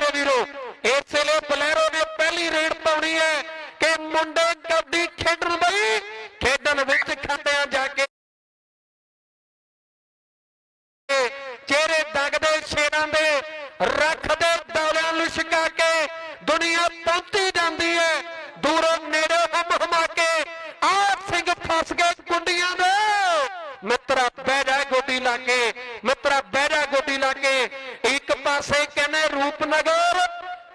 ਮੇਰੇ ਵੀਰੋ, ਇਸੇ ਲਈ ਬਲੈਰੋ ਨੇ ਪਹਿਲੀ ਰੇਡ ਪਾਉਣੀ ਹੈ ਕਿ ਮੁੰਡੇ ਕਬੱਡੀ ਖੇਡਣ ਬਈ ਖੇਡਣ ਵਿੱਚ ਖੱਡਿਆਂ ਜਾ ਕੇ ਚਿਹਰੇ ਦਗਦੇ ਸ਼ੇਰਾਂ ਦੇ, ਰੱਖਦੇ ਦੌਲਿਆਂ ਨੂੰ ਛਕਾ ਕੇ ਦੁਨੀਆ ਪਹੁੰਚੀ ਜਾਂਦੀ ਹੈ। ਦੂਰੋਂ ਨੇੜੇ ਹਮ ਹਮਾ ਕੇ ਆ ਸਿੰਘ ਫਸ ਗਏ ਕੁੰਡੀਆਂ ਦੇ। ਮਿੱਤਰਾ, ਬਹਿ ਜਾ ਗੋਡੀ ਲਾ ਕੇ, ਮਿੱਤਰਾ, ਬਹਿ ਜਾ ਗੋਡੀ ਲਾ ਕੇ। ਪਾਸੇ ਕਹਿੰਦੇ ਰੂਪਨਗਰ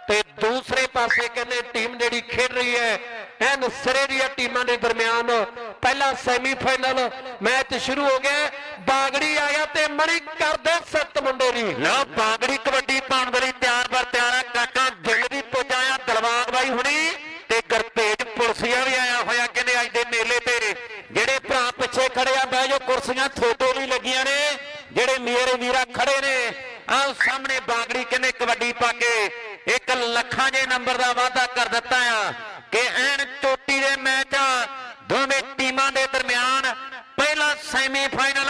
ਤੇ ਦੂਸਰੇ ਪਾਸੇ ਕਹਿੰਦੇ ਟੀਮ ਜਿਹੜੀ ਖੇਡ ਰਹੀ ਹੈ, ਐਨ ਸਿਰੇ ਦੀਆਂ ਟੀਮਾਂ ਦੇ ਦਰਮਿਆਨ ਪਹਿਲਾ ਸੈਮੀਫਾਈਨਲ ਮੈਚ ਸ਼ੁਰੂ ਹੋ ਗਿਆ। ਬਾਗੜੀ ਆਇਆ ਤੇ ਮਣੀ ਕਰਦੇ ਸੱਤ ਮੁੰਡੇ ਦੀ। ਲਓ, ਬਾਗੜੀ ਕਬੱਡੀ ਪਾਉਣ ਦੇ ਲਈ ਤਿਆਰ ਬਰ ਤਿਆਰ ਆ ਕਾਕਾ ਦਿਲ ਦੀ ਪਹੁੰਚਾਇਆ ਦਲਵਾਗ ਬਾਈ ਹੁਣੀ ਤੇ ਗਰਤੇਜ ਪੁਲਸੀਆ ਵੀ ਆਇਆ ਹੋਇਆ ਕਹਿੰਦੇ ਅੱਜ ਦੇ ਮੇਲੇ ਤੇ ਜਿਹੜੇ ਭਰਾ ਪਿੱਛੇ ਖੜੇ ਆ ਬਹਿ ਜੋ ਕੁਰਸੀਆਂ ਥੋਟੋ ਲਈ ਲੱਗੀਆਂ ਨੇ ਜਿਹੜੇ ਮੇਰੇ ਵੀਰਾ ਖੜੇ ਨੇ ਆਹ ਸਾਹਮਣੇ ਬਾਗੜੀ ਕਹਿੰਦੇ ਕਬੱਡੀ ਪਾ ਕੇ ਇੱਕ ਲੱਖਾਂ ਜੇ ਨੰਬਰ ਦਾ ਵਾਅਦਾ ਕਰ ਦਿੱਤਾ ਆ ਕਿ ਐਨ ਚੋਟੀ ਦੇ ਮੈਚ ਦੋਵੇਂ ਟੀਮਾਂ ਦੇ ਦਰਮਿਆਨ ਪਹਿਲਾ ਸੈਮੀਫਾਈਨਲ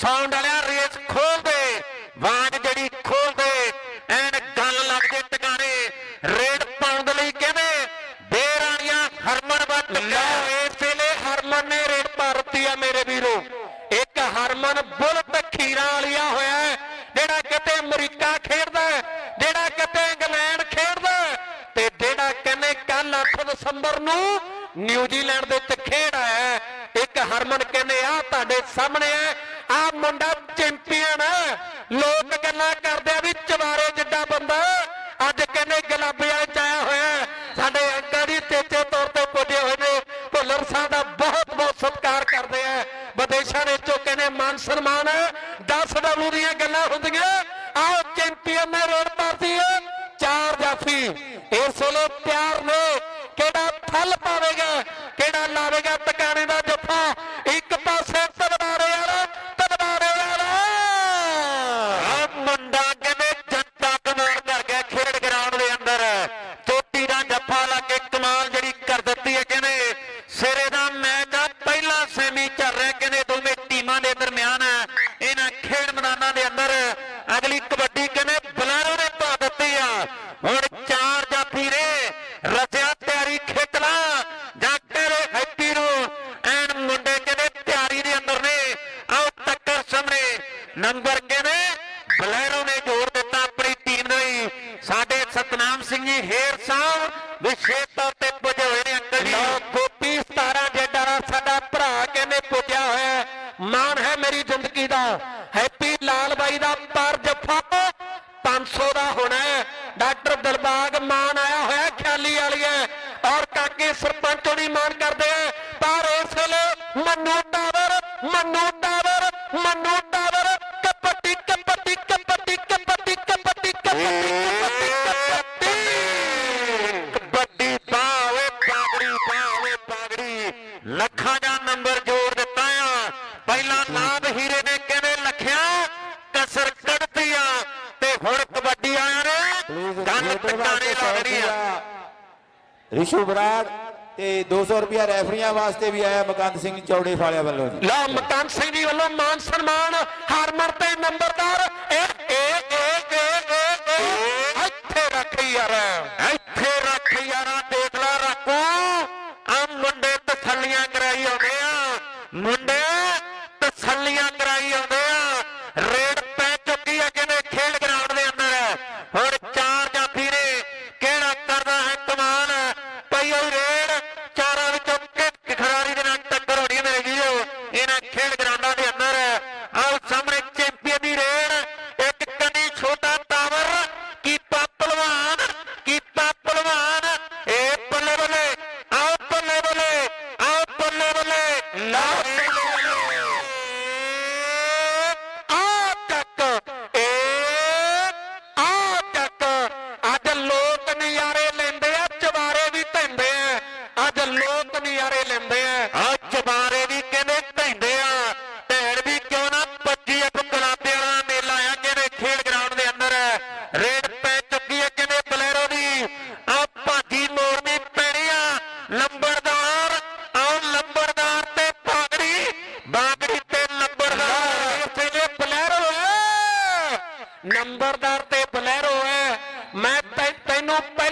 ਸਾਊਂਡ ਵਾਲਿਆ ਰੇਸ ਖੋਲ ਦੇ ਆਵਾਜ਼ ਜਿਹੜੀ ਖੋਲ ਦੇ ਐਨ ਗੱਲ ਲੱਗਦੇ ਟਿਕਾਣੇ ਰੇਡ ਪਾਉਣ ਦੇ ਲਈ ਕਹਿੰਦੇ ਬੇਰਾਣੀਆਂ ਹਰਮਨ ਵੱਟ ਲਓ ਇਸ ਵੇਲੇ ਹਰਮਨ ਨੇ ਰੇਡ ਭਾਰਤੀ ਆ ਮੇਰੇ ਵੀਰੋ। ਇੱਕ ਹਰਮਨ ਬੁਲਟ ਖੀਰਾਂ ਵਾਲੀਆ ਹੋਇਆ ਜਿਹੜਾ ਕਿਤੇ ਅਮਰੀਕਾ ਖੇਡਦਾ ਹੈ, ਜਿਹੜਾ ਕਿਤੇ ਇੰਗਲੈਂਡ ਖੇਡਦਾ ਹੈ, ਤੇ ਜਿਹੜਾ ਕਹਿੰਦੇ ਕੱਲ 8 ਦਸੰਬਰ ਨੂੰ ਨਿਊਜ਼ੀਲੈਂਡ ਦੇ ਵਿੱਚ ਖੇਡ ਆਇਆ ਹੈ। ਇੱਕ ਹਰਮਨ ਕਹਿੰਦੇ, ਆ ਤੁਹਾਡੇ ਸਾਹਮਣੇ ਹੈ। ਆ ਮੁੰਡਾ ਚੈਂਪੀਅਨ ਹੈ। ਲੋਕ ਗੱਲਾਂ ਕਰਦੇ ਆ ਵੀ ਚਵਾਰੇ ਜਿੱਡਾ ਬੰਦਾ ਅੱਜ ਕਹਿੰਦੇ ਗਲਾਬੀਆਂ ਚ ਆਇਆ ਹੋਇਆ ਸਾਡੇ ਅੰਕਲ ਜੀ ਤੇਜੇ ਤੌਰ ਤੇ ਪੁੱਜੇ ਹੋਏ ਨੇ। ਭੁੱਲਰ ਸਾਹਿਬ ਦਾ ਬਹੁਤ ਬਹੁਤ ਸਤਿਕਾਰ ਕਰਦੇ ਆ। ਵਿਦੇਸ਼ਾਂ ਦੇ ਚੋਂ ਕਹਿੰਦੇ ਮਾਨ ਸਨਮਾਨ ਹੈ। 10 ਡਬਲੂ ਦੀਆਂ ਗੱਲਾਂ ਹੁੰਦੀਆਂ। ਆਓ ਚੈਂਪੀਅਨ ਨੇ ਰੋਡ ਇਸ ਵੇਲੇ ਪਿਆਰ ਨੇ ਕਿਹੜਾ ਫਲ ਪਾਵੇਗਾ ਕਿਹੜਾ ਲਾਵੇਗਾ ਟਿਕਾਣੇ ਦਾ ਜੱਫਾ ਇੱਕ ਪਾਸੇ ਤਲਵਾਰੇ ਵਾਲਾ ਤਲਵਾਰੇ ਵਾਲਾ ਆ ਮੁੰਡਾ ਕਹਿੰਦੇ ਜਨਤਾ ਕਮਾਲ ਕਰ ਗਿਆ ਖੇਡ ਗਰਾਊਂਡ ਦੇ ਅੰਦਰ ਚੋਟੀ ਦਾ ਜੱਫਾ ਲਾ ਕੇ ਕਮਾਲ ਜਿਹੜੀ ਕਰ ਦਿੱਤੀ ਹੈ ਕਹਿੰਦੇ ਸਿਰੇ ਦਾ ਮੈਚ ਆ ਪਹਿਲਾ ਸੈਮੀ ਚੱਲ ਰਿਹਾ ਕਹਿੰਦੇ ਦੋਵੇਂ ਟੀਮਾਂ ਦੇ ਦਰਮਿਆਨ ਇਹਨਾਂ ਖੇਡ ਮੈਦਾਨਾਂ ਦੇ ਅੰਦਰ ਅਗਲੀ ਕਬੱਡੀ ਕਹਿੰਦੇ ਬਲੈਰੋ ਨੇ ਪਾ ਦਿੱਤੀ ਆ ਹੁਣ ਚਾਰ ਜਾਫੀ ਨੇ ਰਸਿਆ ਤਿਆਰੀ ਖਿੱਚ ਲਾ ਜਾਂ ਤੇਰੇ ਹੈਪੀ ਨੂੰ ਐਨ ਮੁੰਡੇ ਕਹਿੰਦੇ ਤਿਆਰੀ ਦੇ ਅੰਦਰ ਨੇ ਆਓ ਟੱਕਰ ਸਾਹਮਣੇ ਨੰਬਰ ਕਹਿੰਦੇ ਬਲੈਰੋ ਨੇ ਜੋੜ ਦਿੱਤਾ ਆਪਣੀ ਟੀਮ ਲਈ ਸਾਡੇ ਸਤਨਾਮ ਸਿੰਘ ਜੀ ਹੇਰ ਸਾਹਿਬ ਵਿਸ਼ੇਸ਼ ਤੌਰ ਤੇ ਪੁੱਜੇ ਹੋਏ ਨੇ ਅੰਕਲ ਜੀ ਲਓ ਗੋਪੀ 17 ਜੇਡਾ ਦਾ ਸਾਡਾ ਭਰਾ ਕਹਿੰਦੇ ਪੁੱਜਿਆ ਹੋਇਆ ਹੈ। ਮਾਣ ਹੈ ਮੇਰੀ ਜ਼ਿੰਦਗੀ ਦਾ। ਹੈਪੀ ਲਾਲ ਬਾਈ ਦਾ ਪਰ ਜੱਫਾ 500 ਦਾ ਹੋਣਾ ਹੈ। ਡਾਕਟਰ ਦਿਲਬਾਗ ਮਾਨ ਆਇਆ ਹੋਇਆ, ਖਿਆਲੀ ਵਾਲੀ ਹੈ। ਔਰ ਕਾਕੇ ਸਰਪੰਚ ਹੋਣੀ ਮਾਨ ਕਰਦੇ ਰਿਸ਼ੂ ਬਰਾੜ ਤੇ 200 ਰੁਪਿਆ ਰੈਫਰੀਆਂ ਵਾਸਤੇ ਵੀ ਆਇਆ ਮਕੰਦ ਸਿੰਘ ਚੌੜੇ ਵਾਲਿਆਂ ਵੱਲੋਂ ਜੀ। ਲਓ ਮਕੰਦ ਸਿੰਘ ਜੀ ਵੱਲੋਂ ਮਾਨ ਸਨਮਾਨ ਹਾਰਮਰ ਤੇ ਨੰਬਰਦਾਰ। ਇਹ ਇਹ ਇਹ ਇਹ ਇੱਥੇ ਰੱਖ ਯਾਰ, ਇੱਥੇ ਰੱਖ ਯਾਰਾ ਦੇਖ ਲਾ ਰੱਖੋ ਆ ਮੁੰਡੇ ਤਸੱਲੀਆਂ ਕਰਾਈ ਆਉਂਦੇ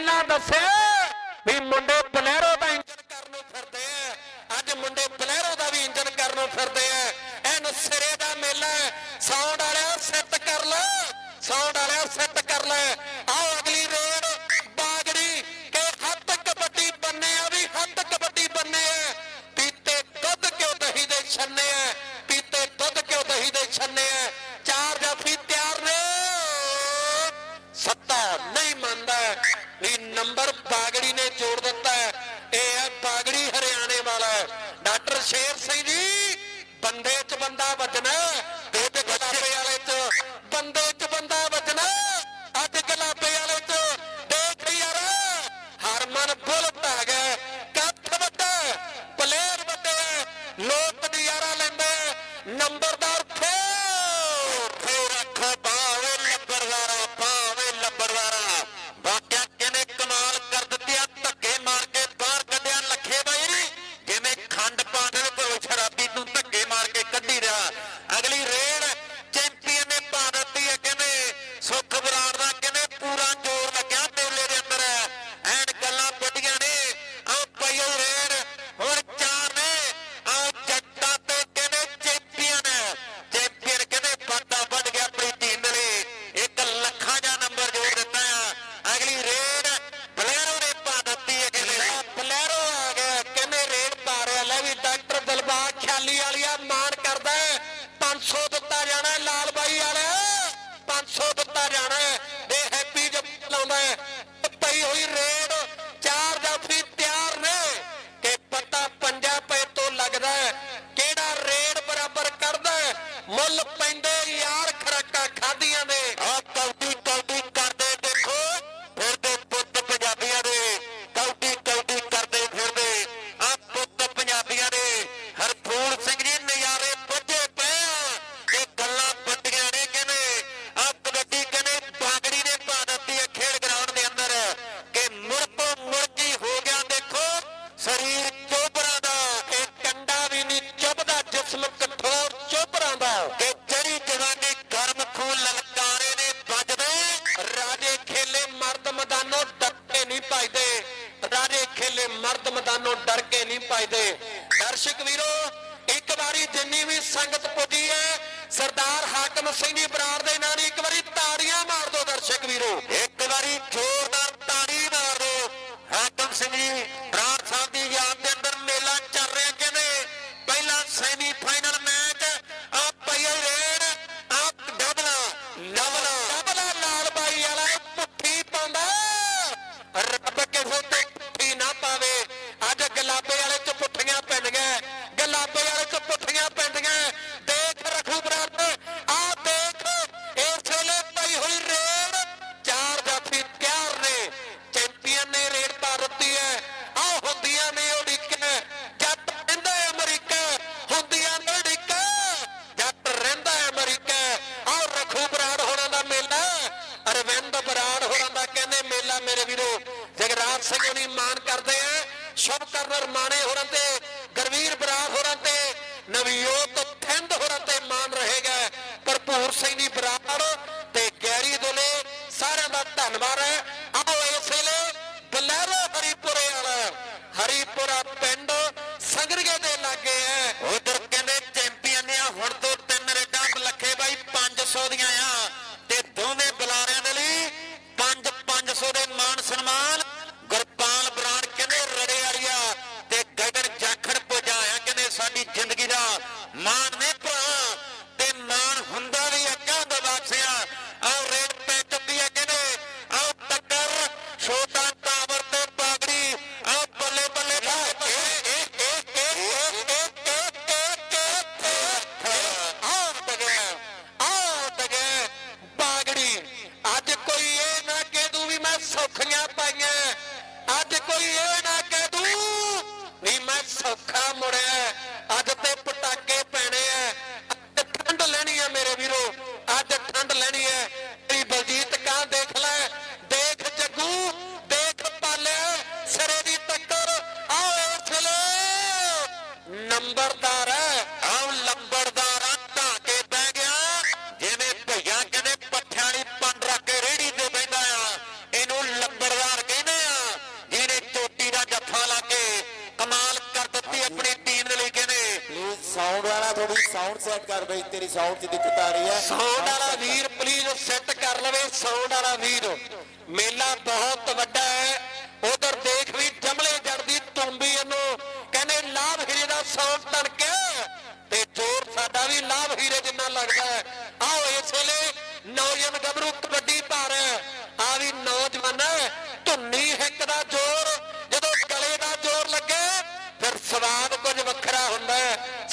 ਪਹਿਲਾਂ ਦੱਸਿਆ ਵੀ ਮੁੰਡੇ ਬਲੈਰੋ ਦਾ ਇੰਜਨ ਕਰਨ ਨੂੰ ਫਿਰਦੇ ਆ। ਅੱਜ ਮੁੰਡੇ ਬਲੈਰੋ ਦਾ ਵੀ ਇੰਜਨ ਕਰਨ ਨੂੰ ਫਿਰਦੇ ਆ। ਇਹ ਨਸਰੇ ਦਾ ਮੇਲਾ ਸਾਊਂਡ ਵਾਲਿਆ ਸੈੱਟ ਕਰ ਲੈ। ਸਾਊਂਡ ਵਾਲਿਆ ਸੈੱਟ ਕਰ ਲੈ। ਆਓ ਅਗਲੀ ਰੇਡ, ਬਾਗੜੀ ਕੇ ਹੱਥ ਕਬੱਡੀ ਬੰਨੇ ਆ ਵੀ ਹੱਥ ਕਬੱਡੀ ਬੰਨੇ ਆ। ਪੀਤੇ ਦੁੱਧ ਕਿਉਂ ਦਹੀ ਦੇ ਛੰਨੇ ਆ? ਪੀਤੇ ਦੁੱਧ ਕਿਉਂ ਦਹੀ ਦੇ ਛੰਨੇ ਆ? ਚਾਰ ਜਾਫੀ ਤਿਆਰ ਨੇ। ਸੱਤਾ ਨਹੀਂ ਮੰਨਦਾ। ਇਹ ਨੰਬਰ ਬਾਗੜੀ ਨੇ ਜੋੜ ਦਿੱਤਾ ਇਹ ਹੈ ਬਾਗੜੀ ਹਰਿਆਣੇ ਵਾਲਾ ਡਾਕਟਰ ਸ਼ੇਰ ਸਿੰਘ ਜੀ, ਬੰਦੇ 'ਚ ਬੰਦਾ ਵੱਜਣਾ ਇਹ ਤੇ ਗਲਾਬੇ ਵਾਲੇ 'ਚ ਬੰਦੇ 'ਚ ਬੰਦਾ ਵੱਜਣਾ ਅੱਜ ਗਲਾ ਭੂਰ ਸਿੰਘ ਦੀ ਬਰਾੜ ਤੇ ਗੈਰੀ ਦੁਲੇ, ਸਾਰਿਆਂ ਦਾ ਧੰਨਵਾਦ ਹੈ। ਆਓ ਇਸ ਵੇਲੇ ਬਲੈਰੋ ਹਰੀਪੁਰੇ ਵਾਲਾ, ਹਰੀਪੁਰਾ ਪਿੰਡ ਸੰਗਰਗੇ ਦੇ ਲਾਗੇ ਹੈ। ਸਾਊਂਡ ਸੈੱਟ ਕਰ ਬਈ ਤੇਰੀ ਸਾਊਂਡ 'ਚ ਦਿੱਕਤ ਆ ਰਹੀ ਹੈ। ਸਾਊਂਡ ਵਾਲਾ ਵੀਰ ਪਲੀਜ਼ ਸੈੱਟ ਕਰ ਲਵੇ ਸਾਊਂਡ ਵਾਲਾ ਵੀਰ। ਮੇਲਾ ਬਹੁਤ ਵੱਡਾ ਹੈ। ਉਧਰ ਦੇਖ ਵੀ ਜਮਲੇ ਜੜਦੀ ਤੁੰਬੀ ਇਹਨੂੰ। ਕਹਿੰਦੇ ਲਾਭ ਹੀਰੇ ਦਾ ਸਾਊਂਡ ਤਣਕਿਆ ਤੇ ਜ਼ੋਰ ਸਾਡਾ ਵੀ ਲਾਭ ਹੀਰੇ ਜਿੰਨਾ ਲੱਗਦਾ ਹੈ। ਆਓ ਇਸ ਵੇਲੇ ਨੌਜਵਾਨ ਗੱਭਰੂ ਕਬੱਡੀ ਰਿਹਾ ਆ ਵੀ ਨੌਜਵਾਨ ਧੁੰਨੀ ਹਿੱਕ ਦਾ ਜ਼ੋਰ। ਜਦੋਂ ਗਲੇ ਦਾ ਜ਼ੋਰ ਲੱਗੇ ਫਿਰ ਸਵਾਦ ਕੁਝ ਵੱਖਰਾ ਹੁੰਦਾ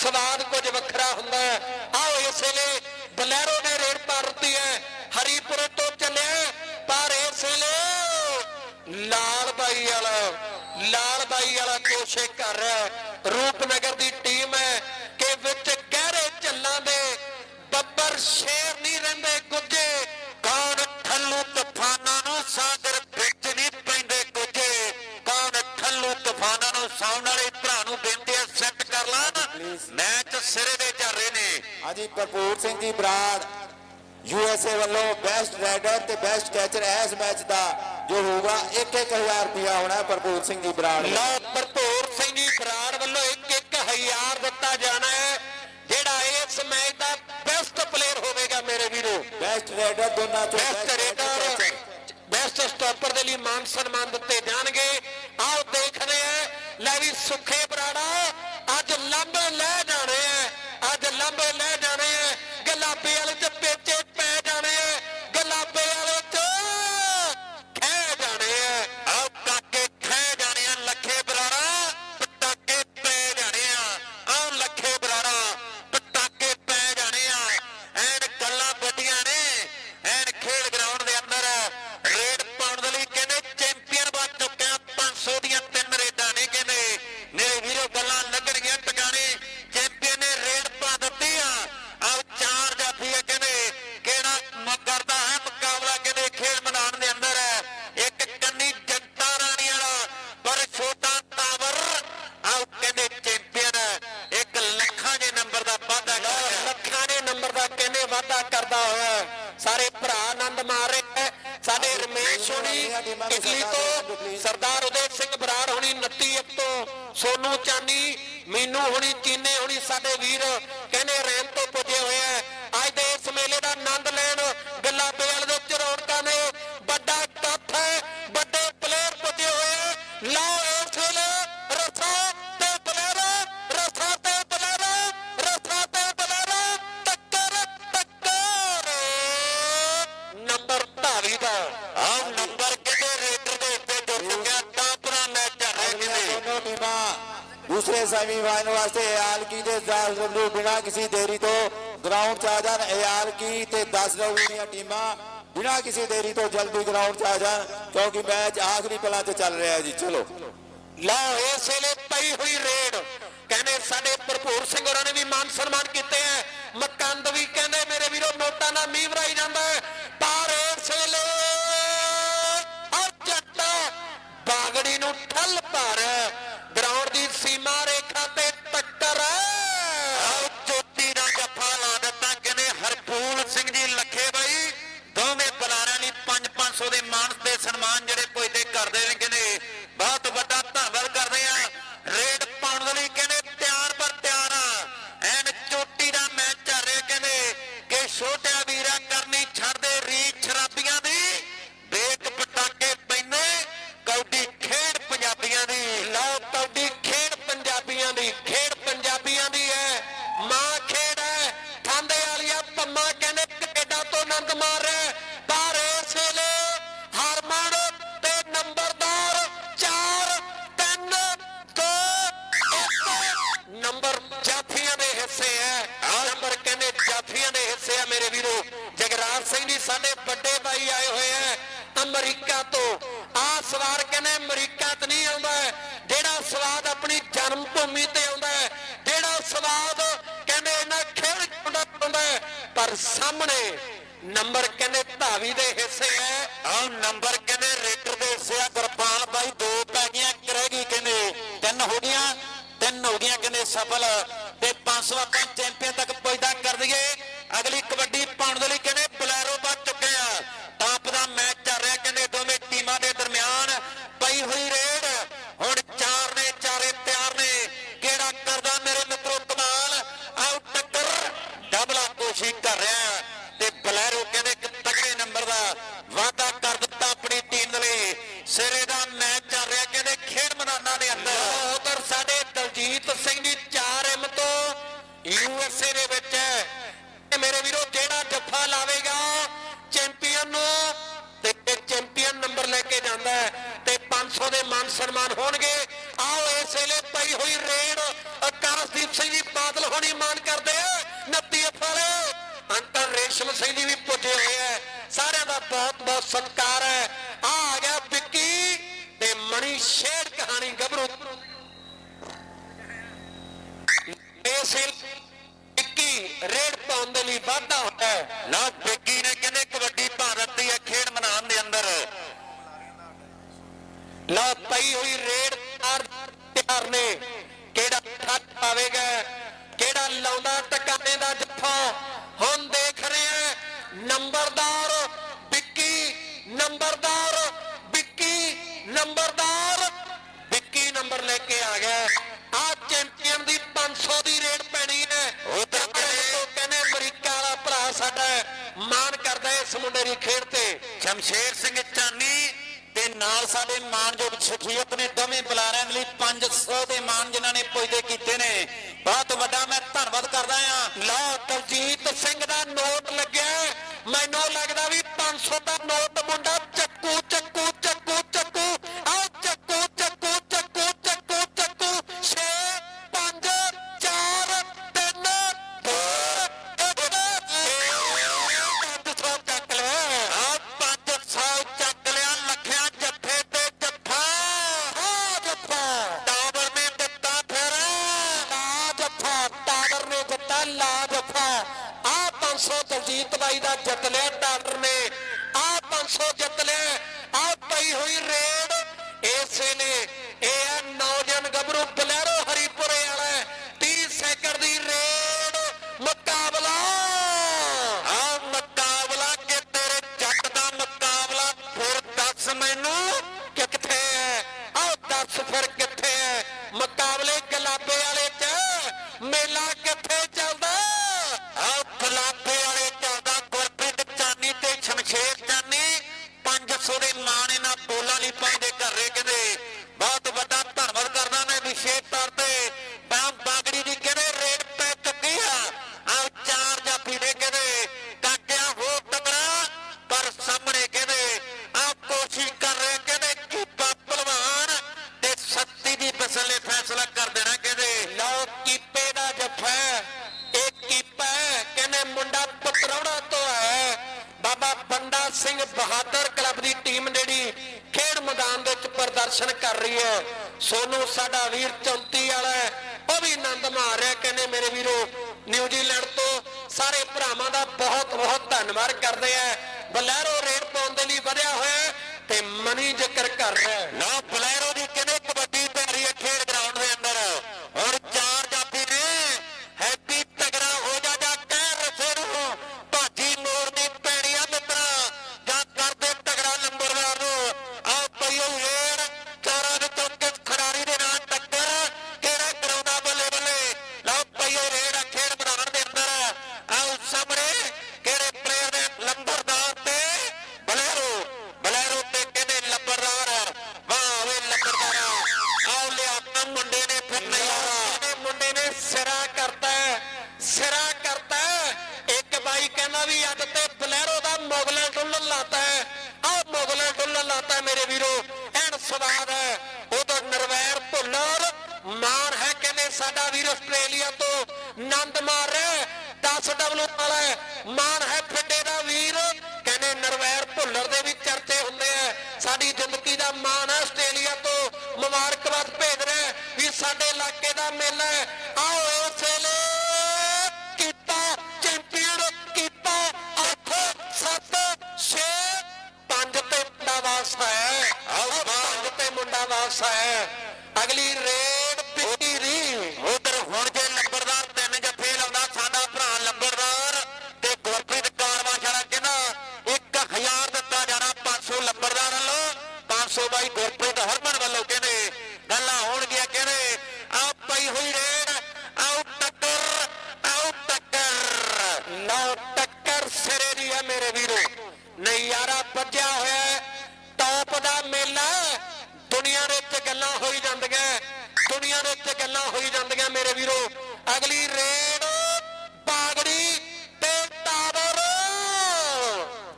ਸਵਾਦ ਕੁਝ ਵੱਖਰਾ ਹੁੰਦਾ ਆਓ ਇਸ ਵੇਲੇ ਬਲੈਰੋ ਨੇ ਰੇਡ ਪਾਰ ਹੈ। ਹਰੀਪੁਰ ਤੋਂ ਚੱਲਿਆ ਪਰ ਇਸ ਵੇਲੇ ਲਾਲ ਬਾਈ ਵਾਲਾ, ਲਾਲ ਬਾਈ ਵਾਲਾ ਕੋਸ਼ਿਸ਼ ਕਰ ਰਿਹਾ ਰੂਪਨਗਰ ਦੀ ਟੀਮ ਹੈ ਕਿ ਵਿੱਚ ਗਹਿਰੇ ਝੱਲਾਂ ਦੇ ਬੱਬਰ ਸ਼ੇਰ ਨਹੀਂ ਰਹਿੰਦੇ, ਗੁੱਜੇ ਕੌਣ ਠੱਲੂ ਤੂਫਾਨਾਂ ਨੂੰ ਸਾਗਰ ਤੂਫਾਨਾਂ ਨੂੰ ਸਾਉਣ ਵਾਲੇ ਭਰਾ ਨੂੰ ਬੇਨਤੀ ਹੈ ਸੈੱਟ ਕਰ ਲੈਣ। ਮੈਚ ਸਿਰੇ ਦੇ ਚੱਲ ਰਹੇ ਨੇ। ਹਾਂਜੀ ਭਰਪੂਰ ਸਿੰਘ ਜੀ ਬਰਾੜ ਯੂਐਸਏ ਵੱਲੋਂ ਬੈਸਟ ਰਾਈਡਰ ਤੇ ਬੈਸਟ ਕੈਚਰ ਇਸ ਮੈਚ ਦਾ ਜੋ ਹੋਊਗਾ 1-1000 ਰੁਪਇਆ ਹੋਣਾ ਭਰਪੂਰ ਸਿੰਘ ਜੀ ਬਰਾੜ। ਲਓ ਭਰਪੂਰ ਸਿੰਘ ਜੀ ਬਰਾੜ ਵੱਲੋਂ ਇੱਕ ਇੱਕ ਹਜ਼ਾਰ ਦਿੱਤਾ ਜਾਣਾ ਹੈ ਜਿਹੜਾ ਇਸ ਮੈਚ ਦਾ ਬੈਸਟ ਪਲੇਅਰ ਹੋਵੇਗਾ ਮੇਰੇ ਵੀਰੋ। ਬੈਸਟ ਰਾਈਡਰ ਦੋਨਾਂ ਚੋਂ ਬੈਸਟ catcher। ਬੈਸਟ ਸਟਾਪਰ ਦੇ ਲਈ ਮਾਨ ਸਨਮਾਨ ਦਿੱਤੇ ਜਾਣਗੇ। ਲੈ ਵੀ ਸੁੱਖੇ ਬਰਾੜਾ ਅੱਜ ਲੰਬੇ ਲੈ ਮੀਨੂ ਹੋਣੀ ਚੀਨੇ ਹੋਣੀ ਸਾਡੇ ਵੀਰ ਟੀਮਾਂ ਸੈਮੀਫਾਈਨਲ ਵਾਸਤੇ ਇਆਲ ਦੇ 10 ਰਬਲੂ ਬਿਨਾਂ ਕਿਸੇ ਦੇਰੀ ਤੋਂ ਗਰਾਊਂਡ 'ਚ ਆ ਜਾਣ ਇਆਲ ਤੇ 10 ਰਬਲੂ ਦੀਆਂ ਟੀਮਾਂ ਬਿਨਾਂ ਕਿਸੇ ਦੇਰੀ ਤੋਂ ਜਲਦੀ ਗਰਾਊਂਡ 'ਚ ਆ ਜਾਣ, ਕਿਉਂਕਿ ਮੈਚ ਆਖਰੀ ਪਲਾਂ 'ਚ ਚੱਲ ਰਿਹਾ ਜੀ। ਚਲੋ। ਲਓ, ਇਸ ਵੇਲੇ ਪਈ ਹੋਈ ਰੇਡ। ਕਹਿੰਦੇ ਸਾਡੇ ਭਰਪੂਰ ਸਿੰਘ ਹੋਰਾਂ ਨੇ ਵੀ ਮਾਨ ਸਨਮਾਨ ਕੀਤੇ ਹੈ। ਮਕੰਦ ਵੀ ਕਹਿੰਦੇ, ਮੇਰੇ ਵੀਰੋ, ਨੋਟਾਂ ਨਾਲ ਮੀਂਹ ਵਰਾਈ ਜਾਂਦਾ ਪਰ ਇਸ ਵੇਲੇ ਆ ਬਾਗੜੀ ਨੂੰ ਠੱਲ ਭਾਰ। ਗਰਾਊਂਡ ਦੀ ਸੀਮਾ ਰੇਖਾ ਤੇ ਟੱਕਰ। ਹੈ ਹਿੱਸੇ ਹੈ। ਨੰਬਰ ਕਹਿੰਦੇ, ਜਾਫੀਆਂ ਦੇ ਹਿੱਸੇ ਆ ਮੇਰੇ ਵੀਰੋ। ਜਗਰਾਜ ਸਿੰਘ ਜੀ ਸਾਡੇ ਵੱਡੇ ਭਾਈ ਆਏ ਹੋਏ ਹੈ ਅਮਰੀਕਾ ਤੋਂ। ਆ ਸਵਾਰ ਕਹਿੰਦੇ, ਅਮਰੀਕਾ ਤੋਂ ਨਹੀਂ ਆਉਂਦਾ। ਜਿਹੜਾ ਸਵਾਦ ਆਪਣੀ ਜਨਮ ਭੂਮੀ ਤੇ ਆਉਂਦਾ ਜਿਹੜਾ ਸਵਾਦ ਕਹਿੰਦੇ ਇਹਨਾਂ ਖੇਡ ਚੁੰਡਾ ਆਉਂਦਾ ਪਰ ਸਾਹਮਣੇ ਨੰਬਰ ਕਹਿੰਦੇ ਧਾਵੀ ਦੇ ਹਿੱਸੇ ਹੈ। ਆਹ ਨੰਬਰ ਕਹਿੰਦੇ ਰੇਡਰ ਦੇ ਹਿੱਸੇ ਆ ਗੁਰਪਾਲ ਬਾਈ, ਦੋ ਹੋਈਏ ਸਫਲ ਤੇ 500 ਆਪਾਂ ਚੈਂਪੀਅਨ ਤੱਕ ਪਹੁੰਚਦਾ ਕਰ ਦਈਏ। ਅਗਲੀ ਕਬੱਡੀ ਪਾਉਣ ਦੇ ਲਈ ਕਹਿੰਦੇ ਬਲੈਰੋ ਪਾ ਚੁੱਕੇ ਆ। ਟਾਪ ਦਾ ਮੈਚ ਚੱਲ ਰਿਹਾ ਕਹਿੰਦੇ ਦੋਵੇਂ ਟੀਮਾਂ ਦੇ ਦਰਮਿਆਨ। ਪਈ ਹੋਈ ਰੇਡ। ਹੁਣ ਚਾਰ ਨੇ ਚਾਰੇ ਤਿਆਰ ਨੇ। ਕਿਹੜਾ ਕਰਦਾ ਮੇਰੇ ਮਿੱਤਰੋ ਕਮਾਲ? ਆਊਟ ਟੱਕਰ। ਡਬਲਾ ਕੋਸ਼ਿਸ਼ ਕਰ ਰਿਹਾ। ਤੇ ਬਲੈਰੋ ਕਹਿੰਦੇ ਸ਼ੇਰ ਕਹਾਣੀ ਗੱਭਰੂ ਇਸ ਵੇਲੇ ਵਿੱਕੀ ਰੇਡ ਪਾਉਣ ਦੇ ਲਈ ਵਾਧਾ ਹੋਇਆ ਹੈ। ਲਓ ਬਿੱਗੀ ਨੇ ਕਹਿੰਦੇ ਕਬੱਡੀ ਭਾਰਤ ਦੀ ਹੈ ਖੇਡ ਮਨਾਉਣ ਦੇ ਅੰਦਰ। ਨਾ ਪਈ ਹੋਈ ਰੇਡ ਤਿਆਰ ਤਿਆਰ ਨੇ। ਕਿਹੜਾ ਠੱਟ ਪਾਵੇਗਾ? ਕਿਹੜਾ ਲਾਉਂਦਾ ਟਕਾਣੇ ਦਾ ਜੱਫਾ? ਹੁਣ ਦੇਖ ਰਹੇ ਹਾਂ, ਨੰਬਰਦਾਰ ਵਿੱਕੀ ਨੰਬਰਦਾਰ ਵਿੱਕੀ, ਨੰਬਰਦਾਰ ਨੰਬਰ ਲੈ ਕੇ ਆ ਗਿਆ ਆ ਚੈਂਪੀਅਨ ਦੀ 500 ਦੀ ਰੇਡ ਪੈਣੀ ਹੈ। ਤਾਂ ਕਹਿੰਦੇ- ਅਮਰੀਕਾ ਵਾਲਾ ਭਰਾ ਸਾਡਾ ਮਾਣ ਕਰਦਾ ਇਸ ਮੁੰਡੇ ਦੀ ਖੇਡ ਤੇ। ਸ਼ਮਸ਼ੇਰ ਸਿੰਘ ਚਾਨੀ ਤੇ ਨਾਲ ਸਾਡੇ ਮਾਨਯੋਗ ਸ਼ਖੀਅਤ ਨੇ ਦੋਵੇਂ ਬੁਲਾਰਿਆਂ ਦੇ ਲਈ 500 ਦੇ ਮਾਨ ਜਿਨ੍ਹਾਂ ਨੇ ਪੁੱਜਦੇ ਕੀਤੇ ਨੇ। ਬਹੁਤ ਵੱਡਾ ਮੈਂ ਧੰਨਵਾਦ ਕਰਦਾ ਆ ਲਓ ਦਲਜੀਤ ਸਿੰਘ ਦਾ ਨੋਟ ਲੱਗਿਆ। ਮੈਨੂੰ ਲੱਗਦਾ ਵੀ 500 ਦਾ ਨੋਟ ਮੁੰਡਾ ਚੱਕੂ ਚੱਕੂ ਚੱਕੂ ਚੱਕੂ। 500 ਲਿਆ ਆ ਪਈ ਹੋਈ ਰੇਡ। ਇਸੇ ਨੇ ਇਹ ਆ ਨੌਜਵਾਨ ਗੱਭਰੂ ਬਲੈਰੋ ਹਰੀਪੁਰੇ ਵਾਲਾ 30 ਸੈਕਿੰਡ ਦੀ ਰੇਡ ਮੁਕਾਬਲਾ। 500 ਦੇ ਮਾਣ ਇਹਨਾਂ ਬੋਲਾਂ ਲਈ ਪਾਉਂਦੇ ਕਰ ਰਹੇ ਕਹਿੰਦੇ 10 ਵਾਲਾ ਹੈ। ਮਾਨ ਹੈ ਫਿੱਡੇ ਦਾ ਵੀਰ। ਕਹਿੰਦੇ ਨਰਵੈਰ ਭੁੱਲਰ ਦੇ ਵੀ ਚਰਚੇ ਹੁੰਦੇ ਆ। ਸਾਡੀ ਜ਼ਿੰਦਗੀ ਦਾ ਮਾਣ ਹੈ ਆਸਟ੍ਰੇਲੀਆ ਤੋਂ ਮੁਬਾਰਕਬਾਦ ਭੇਜ ਰਿਹਾ ਵੀ ਸਾਡੇ ਇਲਾਕੇ ਦਾ ਮੇਲਾ ਹੈ। ਆਓ ਇਸ ਵੇਲੇ ਕੀਤਾ ਚੈਂਪੀਅਨ, ਕੀਤਾ 8 7 6 ਪੰਜ ਤੇ ਮੁੰਡਾ ਵਾਸ ਹੈ ਆਓ ਪੰਜ ਤੇ ਮੁੰਡਾ ਵਾਸਾ ਹੈ ਅਗਲੀ ਰੇ ਨਜ਼ਾਰਾ ਵੱਜਿਆ ਹੋਇਆ ਹੈ। ਟੌਪ ਦਾ ਮੇਲਾ ਹੈ। ਦੁਨੀਆ ਦੇ ਵਿੱਚ ਗੱਲਾਂ ਹੋਈ ਜਾਂਦੀਆਂ ਦੁਨੀਆ ਦੇ ਵਿੱਚ ਗੱਲਾਂ ਹੋਈ ਜਾਂਦੀਆਂ ਮੇਰੇ ਵੀਰੋ। ਅਗਲੀ ਰੇਡ ਬਾਗੜੀ ਤੇ ਟਾਵਰ।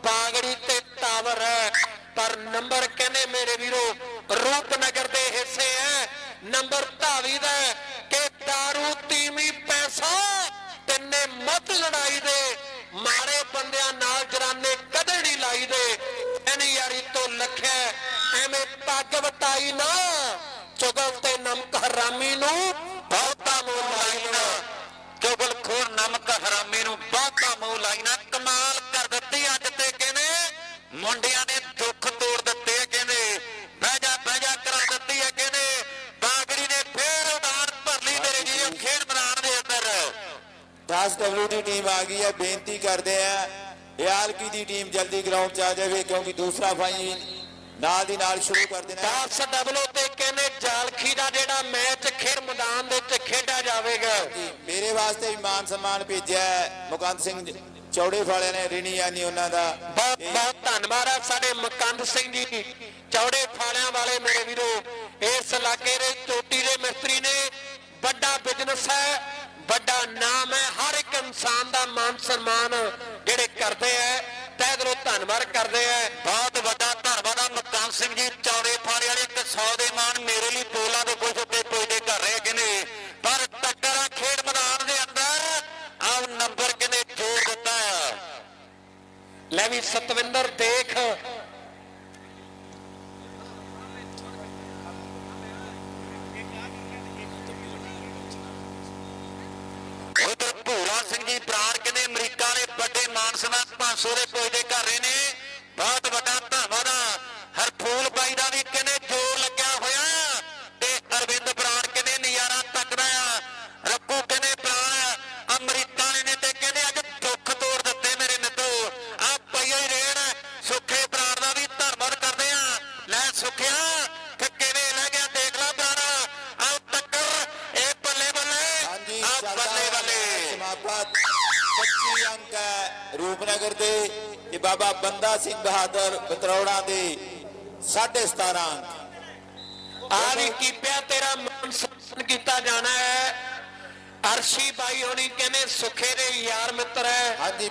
ਬਾਗੜੀ ਤੇ ਟਾਵਰ ਹੈ। ਪਰ ਨੰਬਰ ਕਹਿੰਦੇ ਮੇਰੇ ਵੀਰੋ, ਰੂਪਨਗਰ ਦੇ ਹਿੱਸੇ ਹੈ। ਨੰਬਰ ਧਾਵੀ ਦਾ ਕਿ ਦਾਰੂ, ਤੀਵੀਂ, ਪੈਸਾ ਤਿੰਨੇ ਮੱਧ ਲੜਾਈ ਦੇ ਮਾਰੇ ਬੰਦਿਆਂ ਨਾਲ ਜਰਾਨੇ ਕਦੇ ਨਹੀਂ ਲਾਈ ਐਨੀ ਯਾਰੀ ਤੋਂ ਲਖਿਆ ਐਵੇਂ ਪੱਗ ਵਟਾਈ ਨਾ। ਚੁਗਲ ਤੇ ਨਮਕ ਹਰਾਮੀ ਨੂੰ ਬਹੁਤਾ ਮੋਹ ਲਾਈ ਨਾ। ਚੁਗਲ ਖੋਰ ਨਮਕ ਹਰਾਮੀ ਨੂੰ ਬਹੁਤਾ ਮੂੰਹ ਲਾਈਨਾ ਕਮਾਲ ਕਰ ਦਿੱਤੀ ਅੱਜ ਤੇ ਕਹਿੰਦੇ ਮੁੰਡਿਆਂ ਨੇ ਦੁੱਖ 10 WD ਟੀਮ ਆ ਗਈ ਹੈ ਬੇਨਤੀ ਕਰਦੇ ਆ ਇਆਲਕੀ ਦੀ ਟੀਮ ਜਲਦੀ ਗਰਾਊਂਡ 'ਚ ਆ ਜਾਵੇ ਕਿਉਂਕਿ ਦੂਸਰਾ ਫਾਈਨਲ ਨਾਲ ਦੀ ਨਾਲ ਸ਼ੁਰੂ ਕਰ ਦੇਣਾ ਹੈ। 10 ਡਬਲੋ ਤੇ ਕਹਿੰਦੇ ਜਾਲਖੀ ਦਾ ਜਿਹੜਾ ਮੈਚ ਖੇਡ ਮੈਦਾਨ ਦੇ ਵਿੱਚ ਖੇਡਿਆ ਜਾਵੇਗਾ। ਮੇਰੇ ਵਾਸਤੇ ਵੀ ਮਾਨ ਸਨਮਾਨ ਭੇਜਿਆ ਮੁਕੰਦ ਸਿੰਘ ਚੌੜੇ ਵਾਲਿਆਂ ਨੇ ਰਿਣੀ ਯਾਨੀ ਉਹਨਾਂ ਦਾ। ਬਹੁਤ ਬਹੁਤ ਧੰਨਵਾਦ ਆ ਸਾਡੇ ਮਕੰਦ ਸਿੰਘ ਜੀ ਚੌੜੇ ਫਾਲਿਆਂ ਵਾਲੇ ਮੇਰੇ ਵੀਰੋ। ਇਸ ਇਲਾਕੇ ਦੇ ਚੋਟੀ ਦੇ ਮਿਸਤਰੀ ਨੇ ਵੱਡਾ ਬਿਜ਼ਨਸ ਹੈ। ਵੱਡਾ ਨਾਮ ਹੈ, ਹਰ ਇੱਕ ਇਨਸਾਨ ਦਾ ਮਾਨ ਸਨਮਾਨ ਜਿਹੜੇ ਕਰਦੇ ਆ, ਤਹਿ ਦਿਲੋਂ ਧੰਨਵਾਦ ਕਰਦੇ ਆ। ਬਹੁਤ ਵੱਡਾ ਧੰਨਵਾਦ ਆ ਮਕਾਨ ਸਿੰਘ ਜੀ, ਚੌੜੇ ਫਾੜੇ ਵਾਲੇ ਇੱਕ 100 ਦੇ ਮਾਨ ਮੇਰੇ ਲਈ ਬੋਲਾਂ ਦੇ ਕੁਝ ਉੱਤੇ ਪੁੱਜਦੇ ਕਰ ਰਹੇ ਕਹਿੰਦੇ ਪਰ ਟੱਕਰ ਆ ਖੇਡ ਮੈਦਾਨ ਦੇ ਅੰਦਰ ਆਹ ਨੰਬਰ ਕਿਨੇ ਜੋੜ ਦਿੱਤਾ ਆ? ਲੈ ਵੀ ਸਤਵਿੰਦਰ, ਦੇਖ ਉਧਰ ਸਿੰਘ ਜੀ ਪ੍ਰਾਣ ਕਹਿੰਦੇ, ਅਮਰੀਕਾ ਵਾਲੇ ਵੱਡੇ ਮਾਨਸ ਸਨਮਾਨ 500 ਦੇ ਪੁੱਜਦੇ ਕਰ ਰਹੇ ਨੇ। ਬਹੁਤ ਵੱਡਾ ਧੰਨਵਾਦ ਆ। ਹਰਫੂਲ ਬਾਈ ਦਾ ਬਤਰੌੜਾ ਦੇ 17.5 ਅੰਕ। ਆ ਵੀ ਕੀਪਿਆ ਤੇਰਾ ਮਾਨ ਸਨਮਾਨ ਕੀਤਾ ਜਾਣਾ ਹੈ। ਅਰਸ਼ੀ ਬਾਈ ਹੋਣੀ ਕਹਿੰਦੇ ਸੁਖੇ ਦੇ ਯਾਰ ਮਿੱਤਰ ਹੈ। ਹਾਂਜੀ